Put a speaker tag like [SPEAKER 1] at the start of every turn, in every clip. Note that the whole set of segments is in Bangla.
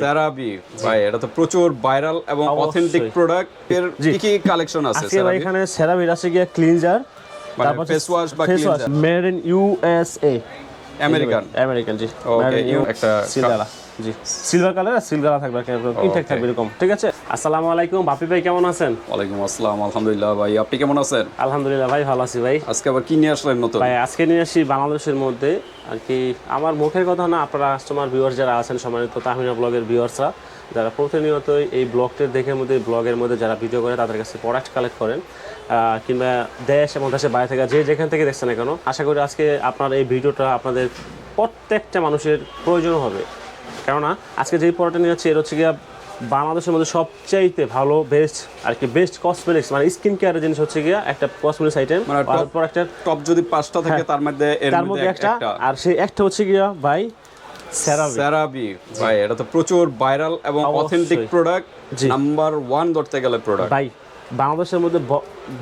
[SPEAKER 1] সেরাবি ভাই এটা তো প্রচুর ভাইরাল এবং অথেন্টিক
[SPEAKER 2] প্রোডাক্টের।
[SPEAKER 1] কি কি কালেকশন আছে
[SPEAKER 2] আজকে ভাই এখানে সেরাভির আছে গিয়ে ক্লিনজার
[SPEAKER 1] মানে ফেস ওয়াশ বা cleanser
[SPEAKER 2] made in USA
[SPEAKER 1] American
[SPEAKER 2] American G. Okay
[SPEAKER 1] একটা
[SPEAKER 2] জি। সিলভার কালার আর সিলভার থাকবে ইনটেক থাকবে এরকম ঠিক আছে? আসসালামু আলাইকুম বাপি ভাই কেমন আছেন?
[SPEAKER 1] ওয়ালাইকুম আসসালাম আলহামদুলিল্লাহ ভাই আপনি কেমন আছেন?
[SPEAKER 2] আলহামদুলিল্লাহ ভাই ভালো আছি ভাই।
[SPEAKER 1] আজকে আবার কি নিয়ে আসলেন নতুন?
[SPEAKER 2] ভাই আজকে নিয়ে আসি বাংলাদেশের মধ্যে আর কি আমার মুখের কথা না আপনারা কাস্টমার ভিউয়ার যারা আছেন সম্মানিত তাহমিনা ব্লগের ভিউয়ার্সরা যারা প্রতিনিয়তই এই ব্লগটির দেখে মধ্যে ব্লগের মধ্যে যারা ভিডিও করে তাদের কাছে প্রোডাক্ট কালেক্ট করেন কিংবা দেশ এবং দেশের বাইরে থেকে যে যেখান থেকে দেখছেন না কেন আশা করি আজকে আপনার এই ভিডিওটা আপনাদের প্রত্যেকটা মানুষের প্রয়োজন হবে। কেননা আজকে যেই প্রোডাক্টটা নিয়ে যাচ্ছি এর হচ্ছে গিয়া বাংলাদেশের মধ্যে সবচাইতে ভালো বেস্ট আর কি বেস্ট কসমেটিক্স মানে স্কিন কেয়ারের জিনিস হচ্ছে গিয়া একটা কসমেটিক্স আইটেম
[SPEAKER 1] top-
[SPEAKER 2] প্রোডাক্টের
[SPEAKER 1] টপ যদি পাঁচটা থাকে তার মধ্যে এর
[SPEAKER 2] হ্যাঁ। মধ্যে একটা আর সেই একটা হচ্ছে গিয়া ভাই
[SPEAKER 1] সেরাবি ভাই এটা তো প্রচুর ভাইরাল এবং অথেন্টিক প্রোডাক্ট নাম্বার ওয়ান ধরতে গেলে প্রোডাক্ট
[SPEAKER 2] ভাই বাংলাদেশের মধ্যে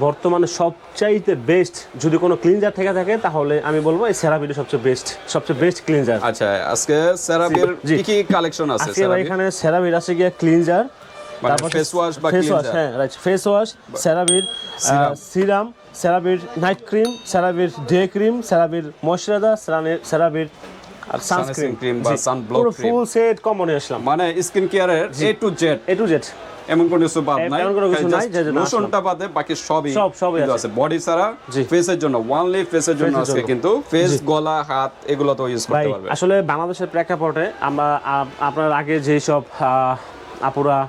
[SPEAKER 2] বর্তমানে সবচাইতে বেস্ট যদি কোনো ক্লিনজার থেকে থাকে তাহলে আমি বলব এই সেরাভিটা সবচেয়ে বেস্ট সবচেয়ে বেস্ট ক্লিনজার
[SPEAKER 1] আচ্ছা আজকে সেরাবির
[SPEAKER 2] জি।
[SPEAKER 1] কি কি কালেকশন আছে
[SPEAKER 2] আজকে এখানে সেরাভির আছে গিয়া ক্লিনজার
[SPEAKER 1] মানে face wash বা
[SPEAKER 2] ফেস ওয়াশ হ্যাঁ রাইট ফেস ওয়াশ সিরাম। সেরাভির নাইট ক্রিম সেরাভির ডে ক্রিম সেরাভির ময়শ্চারাইজার সেরাভির আর সানস্ক্রিন
[SPEAKER 1] cream বা
[SPEAKER 2] পুরো। ফুল সেট কমনে আসলাম।
[SPEAKER 1] মানে স্কিন কেয়ারের A to Z
[SPEAKER 2] A to Z
[SPEAKER 1] এমন কোনো কিছু বাদ নাই। লোশনটা বাদে বাকি সবই
[SPEAKER 2] সব- সবই আছে।
[SPEAKER 1] বডি ছাড়া। ফেসের জন্য ওয়ানলি ফেসের জন্য আজকে। কিন্তু ফেস গলা হাত এগুলো তো ইউজ করতে পারবে।
[SPEAKER 2] আসলে বাংলাদেশের প্রেক্ষাপটে আমরা আপনার আগে যেসব আহ, আপুরা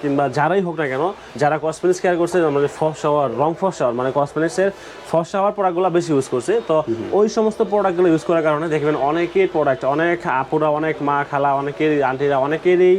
[SPEAKER 2] কিংবা যারাই হোক না কেন যারা কসমেটিক্স কেয়ার করছে মানে ফস রং ফস হওয়ার মানে কসমেটিক্সের ফস হওয়ার প্রোডাক্টগুলো বেশি ইউজ করছে। তো ওই সমস্ত প্রোডাক্টগুলো ইউজ করার কারণে দেখবেন অনেকের প্রোডাক্ট অনেক আপুরা অনেক মা খালা অনেকের আন্টিরা অনেকেরই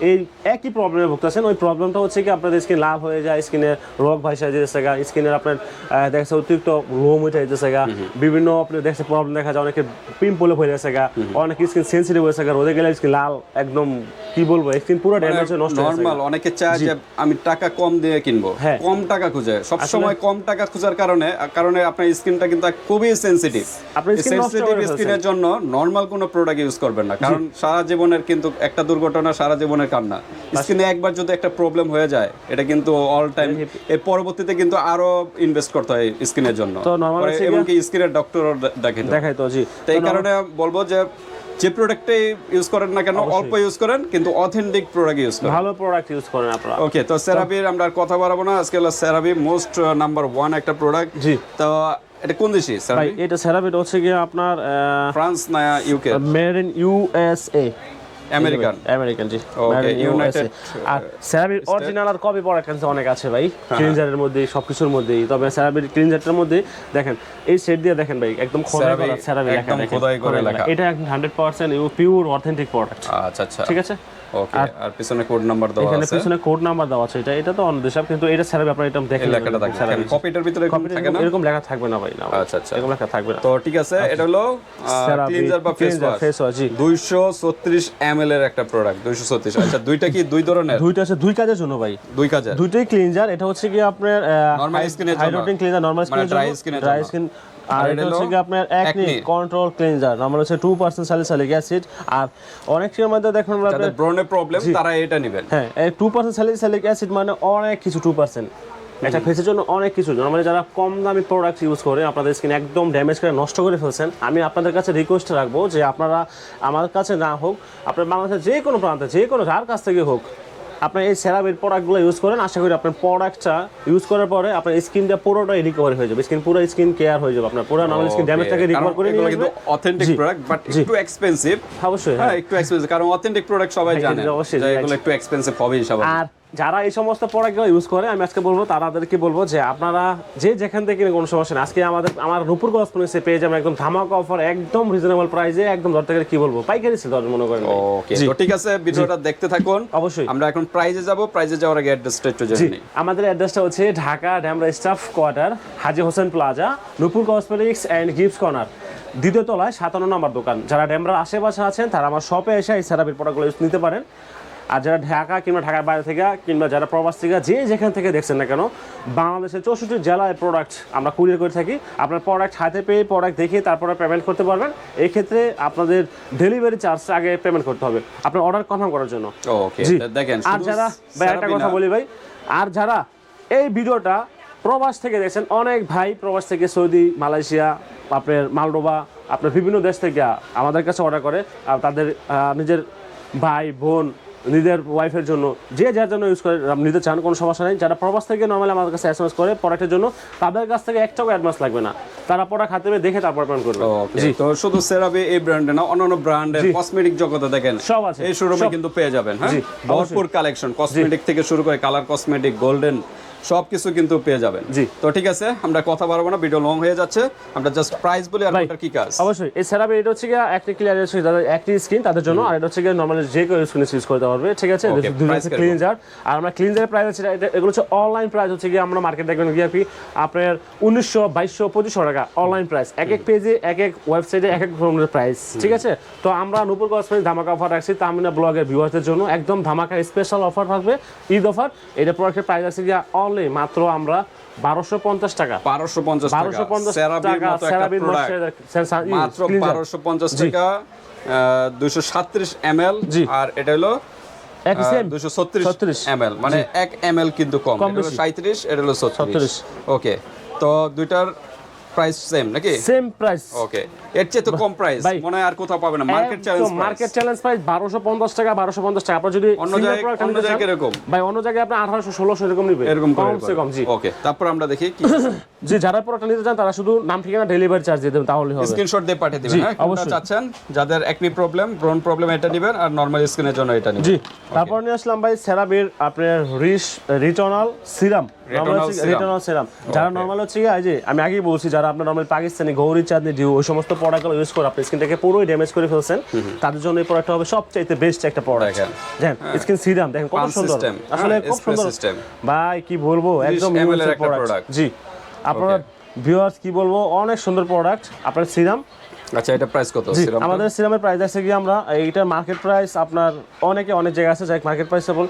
[SPEAKER 2] এই একই প্রবলেমে ভুগতেছেন। ওই প্রবলেমটা হচ্ছে কি আপনাদের স্কিন লাল হয়ে যায় স্কিনের রোগ ভাইসা যেতেছে গা স্কিনের আপনার আহ, দেখা যাচ্ছে অতিরিক্ত লোম উঠে যেতেছে গা। বিভিন্ন আপনি দেখছে প্রবলেম দেখা যায় অনেকে পিম্পলে হয়ে গেছে গা অনেক স্কিন সেন্সিটিভ হয়েছে গা রোদে গেলে স্কিন লাল একদম কি বলব স্কিন পুরো ড্যামেজ হয়ে নষ্ট হয়ে
[SPEAKER 1] নর্মাল অনেকে চায় যে আমি টাকা কম দিয়ে কিনবো।
[SPEAKER 2] হ্যাঁ।
[SPEAKER 1] কম টাকা খুঁজে। সব সময় কম টাকা খোঁজার কারণে কারণে আপনার স্কিনটা কিন্তু খুবই সেনসিটিভ
[SPEAKER 2] আপনার নষ্ট
[SPEAKER 1] সেনসিটিভ। স্কিনের জন্য নর্মাল কোনো প্রোডাক্ট ইউজ করবেন না। কারণ সারা জীবনের কিন্তু একটা দুর্ঘটনা সারা জীবনের কান্না স্কিনে একবার যদি একটা প্রবলেম হয়ে যায় এটা কিন্তু অল টাইম এর পরবর্তীতে কিন্তু আরও ইনভেস্ট করতে হয় স্কিনের জন্য।
[SPEAKER 2] তো গিয়ে-
[SPEAKER 1] এমনকি স্কিনের ডক্টর দেখে
[SPEAKER 2] দেখাই তো জি।
[SPEAKER 1] তো এই কারণে বলব যে যে প্রোডাক্টে ইউজ করেন না কেন অল্প ইউজ করেন কিন্তু অথেন্টিক প্রোডাক্ট ইউজ করেন।
[SPEAKER 2] ভালো প্রোডাক্ট ইউজ করেন আপনারা।
[SPEAKER 1] ওকে তো সেরাবির আমরা আর কথা বাড়াবো না। আজকে হলো সেরাবি মোস্ট নাম্বার ওয়ান একটা প্রোডাক্ট
[SPEAKER 2] জি।
[SPEAKER 1] তো এটা কোন দেশি সেরাবি
[SPEAKER 2] এটা সেরাভিট হচ্ছে গিয়ে আপনার
[SPEAKER 1] ফ্রান্স না UK
[SPEAKER 2] made in USA
[SPEAKER 1] American
[SPEAKER 2] American G.
[SPEAKER 1] Okay
[SPEAKER 2] USA আর সেরাভির অরিজিনাল আর কপি প্রোডাক্ট কিন্তু অনেক আছে ভাই।
[SPEAKER 1] হ্যাঁ।
[SPEAKER 2] ক্লিনজারের মধ্যে সবকিছুর মধ্যেই। তবে সেরাভির ক্লিনজারটার মধ্যে দেখেন এই সেট দিয়ে দেখেন ভাই একদম খোদাই করা সেরাভি লেখা
[SPEAKER 1] একদম খোদাই করে লেখা।
[SPEAKER 2] এটা hundred percent pure authentic product
[SPEAKER 1] আচ্ছা আচ্ছা।
[SPEAKER 2] ঠিক আছে?
[SPEAKER 1] ওকে আর পিছনে কোড নাম্বার দেওয়া
[SPEAKER 2] এখানে পিছনে কোড নাম্বার দেওয়া আছে এটা এটা তো অন্য দেশাব কিন্তু এটা সেরাভি আপনার এটা দেখেন।
[SPEAKER 1] লেখাটা থাকে কপিটার ভিতরে এরকম থাকে না?
[SPEAKER 2] এরকম লেখা থাকবে না ভাই না
[SPEAKER 1] আচ্ছা আচ্ছা।
[SPEAKER 2] এরকম লেখা থাকবে না।
[SPEAKER 1] তো ঠিক আছে এটা হলো ক্লিনজার বা ফেস ওয়াশ
[SPEAKER 2] face wash, জি।
[SPEAKER 1] 236 ml এর একটা প্রোডাক্ট 236 আচ্ছা দুইটা কি দুই ধরনের?
[SPEAKER 2] দুইটা আছে দুই কাজের জন্য ভাই।
[SPEAKER 1] দুই কাজের।
[SPEAKER 2] দুইটাই ক্লিনজার এটা হচ্ছে কি আপনার
[SPEAKER 1] Normal skin জন্য।
[SPEAKER 2] হাইড্রোটিং ক্লিনজার নরমাল স্কিনের জন্য ড্রাই স্কিন
[SPEAKER 1] আর এটা
[SPEAKER 2] হচ্ছে আপনার একনি কন্ট্রোল ক্লিনজার নরমাল হচ্ছে 2% স্যালিসাইলিক অ্যাসিড আর মধ্যে দেখুন আমরা
[SPEAKER 1] ব্রনের প্রবলেম তারা এটা নেবেন।
[SPEAKER 2] হ্যাঁ 2% স্যালিসাইলিক অ্যাসিড মানে অনেক কিছু 2% এটা ফেসের জন্য অনেক কিছু। নর্মালি যারা কম দামি প্রোডাক্ট ইউজ করে আপনাদের স্কিন একদম ড্যামেজ করে নষ্ট করে ফেলছেন আমি আপনাদের কাছে রিকোয়েস্ট রাখব যে আপনারা আমার কাছে না হোক আপনার বাংলাদেশের যে কোনো প্রান্তে যে কোনো যার কাছ থেকে হোক আপনার এই সেরামের প্রোডাক্টগুলো ইউজ করেন আশা করি আপনার প্রোডাক্টটা ইউজ করার পরে আপনার স্কিনটা পুরোটাই রিকভারি হয়ে যাবে। স্কিন পুরো স্কিন কেয়ার হয়ে যাবে। আপনার পুরো নর্মাল স্কিন ড্যামেজটাকে রিকভার করে নিয়ে
[SPEAKER 1] কিন্তু অথেন্টিক প্রোডাক্ট বাট একটু এক্সপেন্সিভ
[SPEAKER 2] অবশ্যই
[SPEAKER 1] হ্যাঁ
[SPEAKER 2] হ্যাঁ।
[SPEAKER 1] একটু এক্সপেন্সিভ কারণ অথেন্টিক প্রোডাক্ট সবাই
[SPEAKER 2] হ্যাঁ,
[SPEAKER 1] জানে।
[SPEAKER 2] অবশ্যই,
[SPEAKER 1] এগুলো একটু এক্সপেন্সিভ হবে সবাই
[SPEAKER 2] আর যারা এই সমস্ত প্রোডাক্টগুলো ইউজ করে আমি আজকে বলব তাদেরকে বলব যে আপনারা যে যেখান থেকে কিনে কোনো সমস্যা নেই। আজকে আমাদের আমার নুপুর কসমেটিক্সে পেয়ে যাবেন একদম ধামাকা অফার একদম রিজনেবল প্রাইসে একদম ধরতে গেলে কি বলব পাইকারি ছিল মনে করেন।
[SPEAKER 1] ওকে ঠিক আছে ভিডিওটা দেখতে থাকুন।
[SPEAKER 2] অবশ্যই।
[SPEAKER 1] আমরা এখন প্রাইজে যাব প্রাইজে যাওয়ার আগে অ্যাড্রেসটা একটু জেনে নিই।
[SPEAKER 2] আমাদের অ্যাড্রেসটা হচ্ছে Dhaka Demra staff quarter Haji Hossain plaza Nupur cosmetics and gift corner দ্বিতীয় তলায় সাতান্ন নম্বর দোকান। যারা ড্যামরার আশেপাশে আছেন তারা আমার শপে এসে এই সেরাপির প্রোডাক্টগুলো নিতে পারেন। আর যারা ঢাকা কিংবা ঢাকার বাইরে থেকে কিংবা যারা প্রবাস থেকে যে যেখান থেকে দেখছেন না কেন বাংলাদেশের চৌষট্টি জেলায় প্রোডাক্ট আমরা কুরিয়ার করে থাকি। আপনার প্রোডাক্ট হাতে পেয়ে প্রোডাক্ট দেখে তারপরে পেমেন্ট করতে পারবেন। এক্ষেত্রে আপনাদের ডেলিভারি চার্জ আগে পেমেন্ট করতে হবে। আপনার অর্ডার কনফার্ম করার জন্য। জি। আর যারা ভাই একটা কথা বলি ভাই আর যারা এই ভিডিওটা প্রবাস থেকে দেখছেন অনেক ভাই প্রবাস থেকে সৌদি মালয়েশিয়া আপনার মালডোবা আপনার বিভিন্ন দেশ থেকে আমাদের কাছে অর্ডার করে। আর তাদের নিজের ভাই বোন নিজের ওয়াইফের জন্য যে যার জন্য ইউজ করে নিতে চান কোনো সমস্যা নেই। যারা প্রবাস থেকে নর্মালি আমাদের কাছে এস করে প্রোডাক্টের জন্য তাদের কাছ থেকে একটাও অ্যাডভান্স লাগবে না। তারা প্রোডাক্ট হাতে মেয়ে দেখে তারপর পেমেন্ট করবে।
[SPEAKER 1] জি। তো শুধু সেরাবে এই ব্র্যান্ডে না অন্যান্য ব্র্যান্ডের কসমেটিক জগতে দেখেন
[SPEAKER 2] সব আছে,
[SPEAKER 1] এই শোরুমে কিন্তু পেয়ে যাবেন হ্যাঁ? ভরপুর কালেকশন কসমেটিক থেকে শুরু করে কালার কসমেটিক গোল্ডেন সবকিছু কিন্তু পেয়ে যাবেন।
[SPEAKER 2] জি।
[SPEAKER 1] তো ঠিক আছে আমরা কথা বাড়াবো না ভিডিও লং হয়ে যাচ্ছে। আমরা জাস্ট প্রাইস বলি আর ওটার কি কাজ।
[SPEAKER 2] অবশ্যই। এই সেরাপি এটা হচ্ছে গিয়ে একটি ক্লিয়ার হচ্ছে যাদের একটি স্ক্রিন তাদের জন্য আর এটা হচ্ছে গিয়ে নর্মালি যে কেউ স্ক্রিন ইউজ করতে পারবে। ঠিক আছে? ক্লিনজার আর আমরা ক্লিনজারের প্রাইস হচ্ছে এগুলো হচ্ছে অনলাইন প্রাইস হচ্ছে গিয়ে আমরা মার্কেট দেখবেন গিয়ে কি আপনার উনিশশো বাইশশো পঁচিশশো টাকা অনলাইন প্রাইস এক এক পেজে এক এক ওয়েবসাইটে এক এক ধরনের প্রাইস ঠিক আছে? তো আমরা নুপুর কসমেটিক ধামাকা অফার রাখছি তামিনা ব্লগের ভিউয়ারদের জন্য। একদম ধামাকা স্পেশাল অফার থাকবে ঈদ অফার এটা প্রোডাক্টের প্রাইস আছে গিয়ে অনলি মাত্র আমরা বারোশো পঞ্চাশ টাকা।
[SPEAKER 1] বারোশো পঞ্চাশ
[SPEAKER 2] বারোশো পঞ্চাশ টাকা
[SPEAKER 1] মাত্র বারোশো পঞ্চাশ টাকা দুশো সাত্রিশ এম
[SPEAKER 2] জি।
[SPEAKER 1] আর এটা হলো
[SPEAKER 2] একই সেম
[SPEAKER 1] দুশো ছত্রিশ
[SPEAKER 2] 36
[SPEAKER 1] এম মানে এক এম এল কিন্তু কম। সাঁত্রিশ এটা হলো ছত্রিশ। ওকে। তো দুইটার প্রাইস সেম নাকি?
[SPEAKER 2] সেম প্রাইস
[SPEAKER 1] ওকে এর চেয়ে তো কম প্রাইস মনে হয় আর কোথাও পাবে না। Market challenge
[SPEAKER 2] market challenge price বারোশো পঞ্চাশ টাকা বারোশো পঞ্চাশ টাকা। আপনার যদি
[SPEAKER 1] অন্য জায়গায়- অন্য জায়গায় কীরকম?
[SPEAKER 2] ভাই অন্য জায়গায় আপনি আঠারোশো ষোলোশো এরকম নিবে।
[SPEAKER 1] এরকম করে
[SPEAKER 2] কমসে কম জি।
[SPEAKER 1] ওকে তারপর আমরা দেখি কি
[SPEAKER 2] জি যারা প্রোডাক্ট নিতে চান তারা শুধু নাম ঠিকানা ডেলিভারি চার্জ দিয়ে দেবেন তাহলে হবে।
[SPEAKER 1] স্ক্রিনশট দিয়ে পাঠিয়ে দিবেন হ্যাঁ?
[SPEAKER 2] অবশ্যই।
[SPEAKER 1] চাচ্ছেন? যাদের একনি প্রবলেম ব্রন প্রবলেম এটা নেবেন আর নরমাল স্কিনের জন্য এটা নেবেন।
[SPEAKER 2] জি তারপর নিয়ে আসলাম ভাই সেরাবির আপনার রিস রিটনাল সিরাম রিটনাল সিরাম যারা নর্মাল হচ্ছে এই যে আমি আগেই বলছি যারা আপনার নর্মাল পাকিস্তানি গৌরী চাঁদনি ডিউ ওই সমস্ত প্রোডাক্টগুলো ইউজ করে আপনি স্কিনটাকে পুরোই ড্যামেজ করে ফেলছেন। তাদের জন্য এই প্রোডাক্টটা হবে সবচাইতে বেস্ট একটা প্রোডাক্ট
[SPEAKER 1] দেখেন।
[SPEAKER 2] স্কিন সিরাম দেখেন কত সুন্দর। আসলে
[SPEAKER 1] হ্যাঁ,
[SPEAKER 2] খুব সুন্দর। ভাই কি বলব? একদম
[SPEAKER 1] 30 এর
[SPEAKER 2] ইউনিক
[SPEAKER 1] একটা
[SPEAKER 2] প্রোডাক্ট জি। আপনারা ভিউয়ার্স কি বলব? অনেক সুন্দর প্রোডাক্ট আপনার সিরাম
[SPEAKER 1] আচ্ছা এটা প্রাইস কত? সিরাম
[SPEAKER 2] আমাদের সিরামের প্রাইস আছে কি আমরা এইটার মার্কেট প্রাইস আপনার অনেকে অনেক জায়গায় আছে যাই মার্কেট প্রাইস বল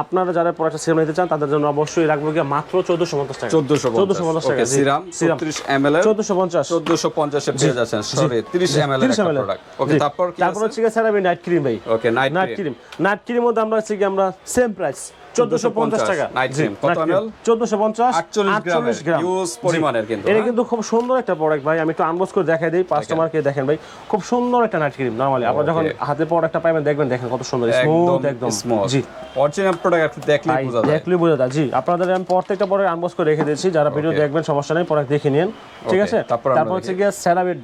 [SPEAKER 2] আপনারা যারা প্রোডাক্ট সিরাম নিতে চান তাদের জন্য অবশ্যই রাখব কি মাত্র চোদ্দশো পঞ্চাশ টাকা।
[SPEAKER 1] 1450
[SPEAKER 2] চোদ্দশো পঞ্চাশ টাকা
[SPEAKER 1] সিরাম
[SPEAKER 2] সিরাম
[SPEAKER 1] 36 ml এর
[SPEAKER 2] চোদ্দশো পঞ্চাশ।
[SPEAKER 1] 1450 এ পেয়ে যাচ্ছেন সরি 30 ml এর প্রোডাক্ট ওকে তারপর কি
[SPEAKER 2] তারপর হচ্ছে গিয়ে সেরামি নাইট ক্রিম ভাই।
[SPEAKER 1] Okay night
[SPEAKER 2] cream night cream মধ্যে আমরা হচ্ছে কি আমরা সেম প্রাইস চোদ্দশো পঞ্চাশ টাকা।
[SPEAKER 1] Night cream, কত ml?
[SPEAKER 2] চোদ্দশো পঞ্চাশ
[SPEAKER 1] 48
[SPEAKER 2] গ্রাম।
[SPEAKER 1] ইউজ পরিমাণের কিন্তু
[SPEAKER 2] এটা? কিন্তু খুব সুন্দর একটা প্রোডাক্ট ভাই আমি একটু আনবক্স করে দেখাই দিই কাস্টমারকে দেখেন ভাই। খুব সুন্দর একটা নাইট ক্রিম নরমালি আপনারা যখন হাতে প্রোডাক্টটা পাবেন দেখবেন দেখেন কত সুন্দর। স্মুথ একদম। জি।
[SPEAKER 1] অরিজিনাল প্রোডাক্ট দেখলেই বোঝা যায়।
[SPEAKER 2] দেখলে বোঝা যায়। জি আপনাদের আমি প্রত্যেকটা পরে আনবক্স করে রেখে দিয়েছি। যারা ভিডিও দেখবেন সমস্যা নেই প্রোডাক্ট দেখে নিন ঠিক আছে?
[SPEAKER 1] তারপর
[SPEAKER 2] হচ্ছে গিয়ে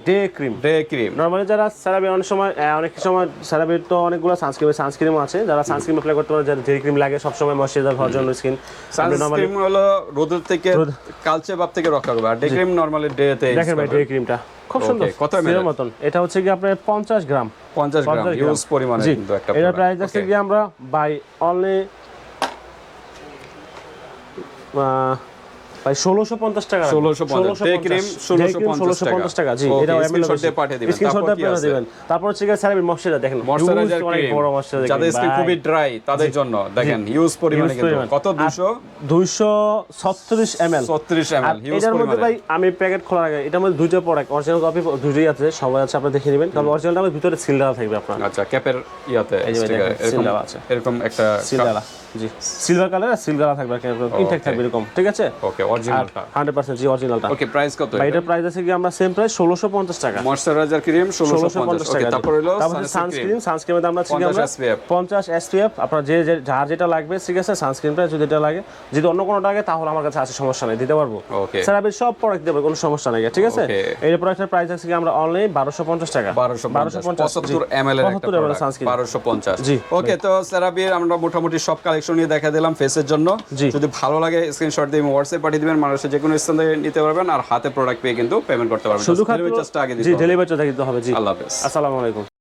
[SPEAKER 2] day cream
[SPEAKER 1] day cream
[SPEAKER 2] normally যারা সেরাবির অনেক সময় অনেক সময় সেরাবির তো অনেকগুলো সানস্ক্রিম সানস্ক্রিমও আছে। যারা সানস্ক্রিম অ্যাপ্লাই করতে পারে যারা ডে ক্রিম লাগে সবসময় ময়শ্চারাইজার জন্য স্কিন
[SPEAKER 1] সানস্ক্রিন হলো রোদের থেকে কালচে ভাব থেকে রক্ষা করবে। আর ডে ক্রিম নরমালি ডেতে
[SPEAKER 2] দেখেন ভাই ডে ক্রিমটা খুব সুন্দর
[SPEAKER 1] কত ml?
[SPEAKER 2] মতন। এটা হচ্ছে কি আপনার পঞ্চাশ গ্রাম।
[SPEAKER 1] 50 গ্রাম
[SPEAKER 2] 50
[SPEAKER 1] ইউজ পরিমাণে কিন্তু একটা
[SPEAKER 2] এটা প্রাইস আছে কি আমরা বাই অনলি ভাই ষোলোশো পঞ্চাশ টাকা
[SPEAKER 1] 1650 Day cream 1650
[SPEAKER 2] টাকা জি এটা
[SPEAKER 1] দিয়ে পাঠিয়ে দিবেন।
[SPEAKER 2] স্ক্রিনশট দিবেন। তারপর হচ্ছে গিয়ে স্যার ময়শ্চারাইজার দেখেন।
[SPEAKER 1] ময়শ্চারাইজার
[SPEAKER 2] অনেক
[SPEAKER 1] ক্রিম
[SPEAKER 2] বড় ময়শ্চারাইজার
[SPEAKER 1] যাদের স্কিন খুবই ড্রাই তাদের জন্য। দেখেন ইউজ পরিমাণে কিন্তু। কত? 200
[SPEAKER 2] দুইশো ছত্রিশ এম এল
[SPEAKER 1] 36
[SPEAKER 2] আর
[SPEAKER 1] ml ইউজ
[SPEAKER 2] এটার মধ্যে ভাই আমি প্যাকেট খোলার আগে এটার মধ্যে দুইটা প্রোডাক্ট অরিজিনাল কপি দুটোই আছে সবাই আছে আপনারা দেখে নেবেন। কারণ অরিজিনালটা আমার ভিতরে সিল দেওয়া থাকবে আপনার।
[SPEAKER 1] আচ্ছা ক্যাপের ইয়াতে এরকম
[SPEAKER 2] seal আছে।
[SPEAKER 1] এরকম একটা
[SPEAKER 2] সিল দেওয়া। জি। সিলভার কালার আর থাকবে ইনটেক থাকবে এরকম ঠিক আছে?
[SPEAKER 1] ওকে অরিজিনালটা
[SPEAKER 2] হান্ড্রেড পার্সেন্ট জি অরিজিনালটা
[SPEAKER 1] ওকে প্রাইস কত
[SPEAKER 2] এটার প্রাইস আছে কি আমরা সেম প্রাইস ষোলোশো পঞ্চাশ টাকা।
[SPEAKER 1] ময়শ্চারাইজার ক্রিম
[SPEAKER 2] ষোলোশো
[SPEAKER 1] 1650
[SPEAKER 2] পঞ্চাশ টাকা।
[SPEAKER 1] তারপর হলো সানস্ক্রিন
[SPEAKER 2] সানস্ক্রিনের দাম আছে কি
[SPEAKER 1] 50
[SPEAKER 2] আমরা
[SPEAKER 1] SPF
[SPEAKER 2] পঞ্চাশ এসপিএফ আপনার যে যার যেটা লাগবে ঠিক আছে? সানস্ক্রিনটা যদি এটা লাগে। যদি অন্য কোনো লাগে তাহলে আমার কাছে আছে সমস্যা নেই দিতে পারব।
[SPEAKER 1] ওকে
[SPEAKER 2] স্যার আপনি সব প্রোডাক্ট দেবো কোনো সমস্যা নেই ঠিক আছে. এই প্রোডাক্টের প্রাইস আছে কি আমরা অনলাইন বারোশো পঞ্চাশ টাকা।
[SPEAKER 1] 1250 75 ml এর একটা
[SPEAKER 2] 75 ml
[SPEAKER 1] প্রোডাক্ট
[SPEAKER 2] সানস্ক্রিন
[SPEAKER 1] 1250
[SPEAKER 2] জি,
[SPEAKER 1] ওকে তো সেরাবির আমরা মোটামুটি সব কালেকশন নিয়ে দেখা দিলাম ফেসের জন্য। যদি ভালো লাগে স্ক্রিনশট দিয়ে হোয়াটসঅ্যাপ পাঠিয়ে দিবেন মানুষের যে কোনো স্থান থেকে নিতে পারবেন আর হাতে প্রোডাক্ট পেয়ে কিন্তু পেমেন্ট করতে পারবেন।
[SPEAKER 2] শুধু
[SPEAKER 1] Delivery charge আগে দিতে হবে।
[SPEAKER 2] ডেলিভারি চার্জ দিতে হবে জি।
[SPEAKER 1] আল্লাহ হাফেজ।
[SPEAKER 2] আসসালামু আলাইকুম।